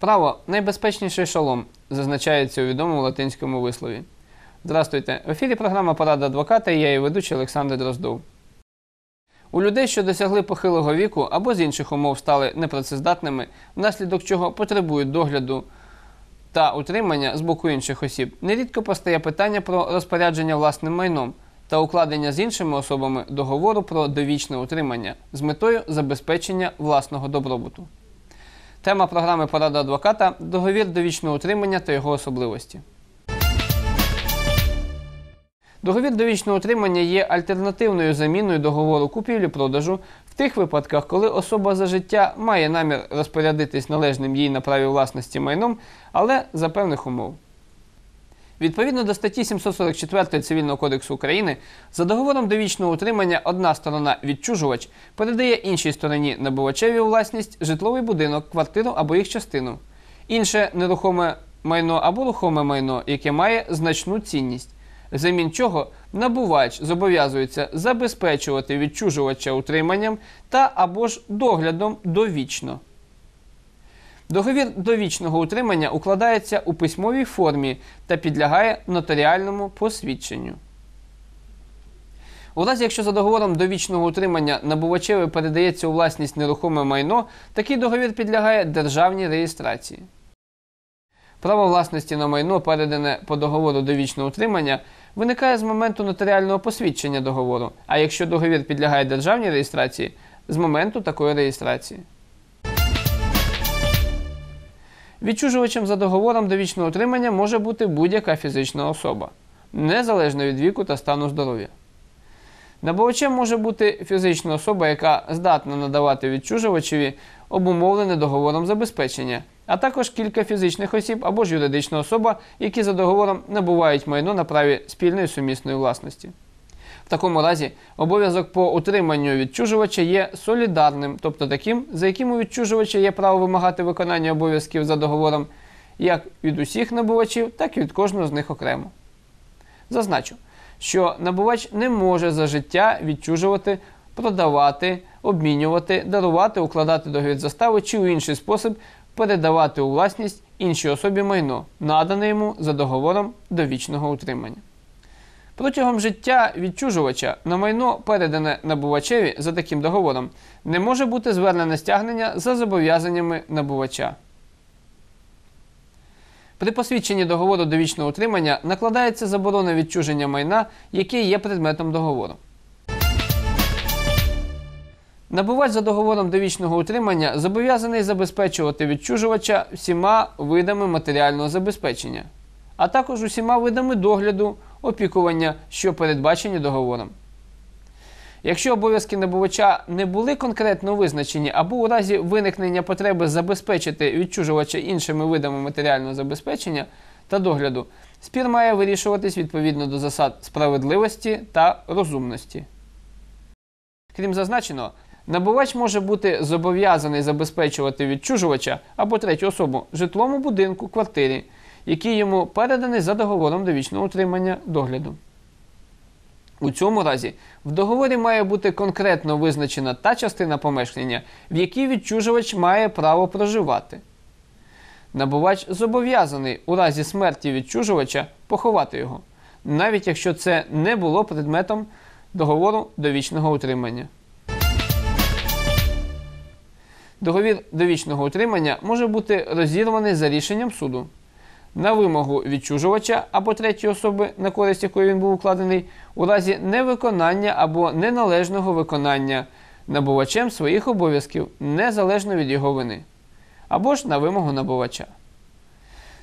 Право найбезпечніший шолом, зазначається у відомому латинському вислові. Здравствуйте! В ефірі програма Порада адвоката і я її ведучий Олександр Дроздов. У людей, що досягли похилого віку або з інших умов стали непрацездатними, внаслідок чого потребують догляду та утримання з боку інших осіб, нерідко постає питання про розпорядження власним майном та укладення з іншими особами договору про довічне утримання з метою забезпечення власного добробуту. Тема програми Порада адвоката договір довічного утримання та його особливості. Договір довічного утримання є альтернативною заміною договору купівлі-продажу в тих випадках, коли особа за життя має намір розпорядитись належним їй на праві власності майном, але за певних умов. Відповідно до статті 744 Цивільного кодексу України, за договором довічного утримання одна сторона відчужувач передає іншій стороні набувачеві власність житловий будинок, квартиру або їх частину, інше нерухоме майно або рухоме майно, яке має значну цінність, взамін чого набувач зобов'язується забезпечувати відчужувача утриманням та або ж доглядом довічно. Договір довічного утримання укладається у письмовій формі та підлягає нотаріальному посвідченню. У разі, якщо за договором довічного утримання набувачеві передається у власність нерухоме майно, такий договір підлягає державній реєстрації. Право власності на майно, передане по договору довічного утримання, виникає з моменту нотаріального посвідчення договору, а якщо договір підлягає державній реєстрації з моменту такої реєстрації. Відчужувачем за договором довічного утримання може бути будь-яка фізична особа, незалежно від віку та стану здоров'я. Набувачем може бути фізична особа, яка здатна надавати відчужувачеві обумовлене договором забезпечення, а також кілька фізичних осіб або ж юридична особа, які за договором набувають майно на праві спільної сумісної власності. В такому разі обов'язок по утриманню відчужувача є солідарним, тобто таким, за яким у відчужувача є право вимагати виконання обов'язків за договором як від усіх набувачів, так і від кожного з них окремо. Зазначу, що набувач не може за життя відчужувати, продавати, обмінювати, дарувати, укладати договір застави чи у інший спосіб передавати у власність іншій особі майно, надане йому за договором довічного утримання. Протягом життя відчужувача на майно, передане набувачеві за таким договором, не може бути звернене стягнення за зобов'язаннями набувача. При посвідченні договору довічного утримання накладається заборона відчуження майна, яке є предметом договору. Набувач за договором довічного утримання зобов'язаний забезпечувати відчужувача всіма видами матеріального забезпечення, а також усіма видами догляду, опікування, що передбачені договором. Якщо обов'язки набувача не були конкретно визначені або у разі виникнення потреби забезпечити відчужувача іншими видами матеріального забезпечення та догляду, спір має вирішуватись відповідно до засад справедливості та розумності. Крім зазначеного, набувач може бути зобов'язаний забезпечувати відчужувача або третю особу житлому будинку, квартирі, який йому переданий за договором довічного утримання догляду. У цьому разі в договорі має бути конкретно визначена та частина помешкання, в якій відчужувач має право проживати. Набувач зобов'язаний у разі смерті відчужувача поховати його, навіть якщо це не було предметом договору довічного утримання. Договір довічного утримання може бути розірваний за рішенням суду на вимогу відчужувача або третьої особи, на користь якої він був укладений, у разі невиконання або неналежного виконання набувачем своїх обов'язків незалежно від його вини, або ж на вимогу набувача.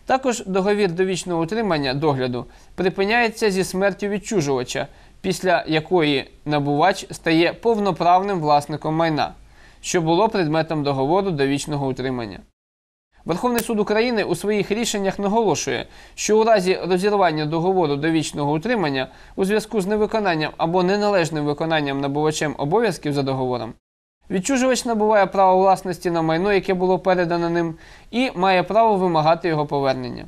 Також договір довічного утримання догляду припиняється зі смертю відчужувача, після якої набувач стає повноправним власником майна, що було предметом договору довічного утримання. Верховний суд України у своїх рішеннях наголошує, що у разі розірвання договору довічного утримання у зв'язку з невиконанням або неналежним виконанням набувачем обов'язків за договором, відчужувач набуває право власності на майно, яке було передане ним, і має право вимагати його повернення.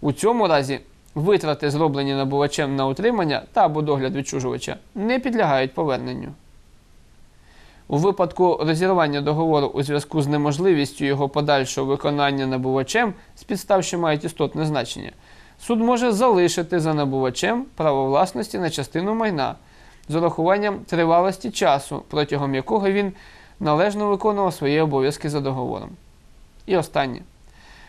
У цьому разі витрати, зроблені набувачем на утримання та або догляд відчужувача, не підлягають поверненню. У випадку розірвання договору у зв'язку з неможливістю його подальшого виконання набувачем з підстав, що мають істотне значення, суд може залишити за набувачем право власності на частину майна з урахуванням тривалості часу, протягом якого він належно виконував свої обов'язки за договором. І останнє.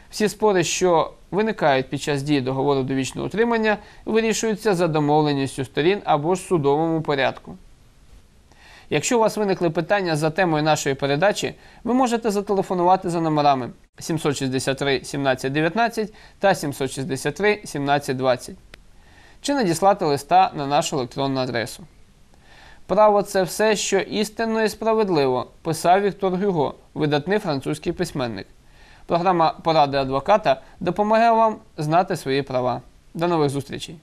Всі спори, що виникають під час дії договору довічного утримання, вирішуються за домовленістю сторін або ж судовому порядку. Якщо у вас виникли питання за темою нашої передачі, ви можете зателефонувати за номерами 763 17 19 та 763 17 20 чи надіслати листа на нашу електронну адресу. Право це все, що істинно і справедливо, писав Віктор Гюго, видатний французький письменник. Програма Поради адвоката допомагає вам знати свої права. До нових зустрічей!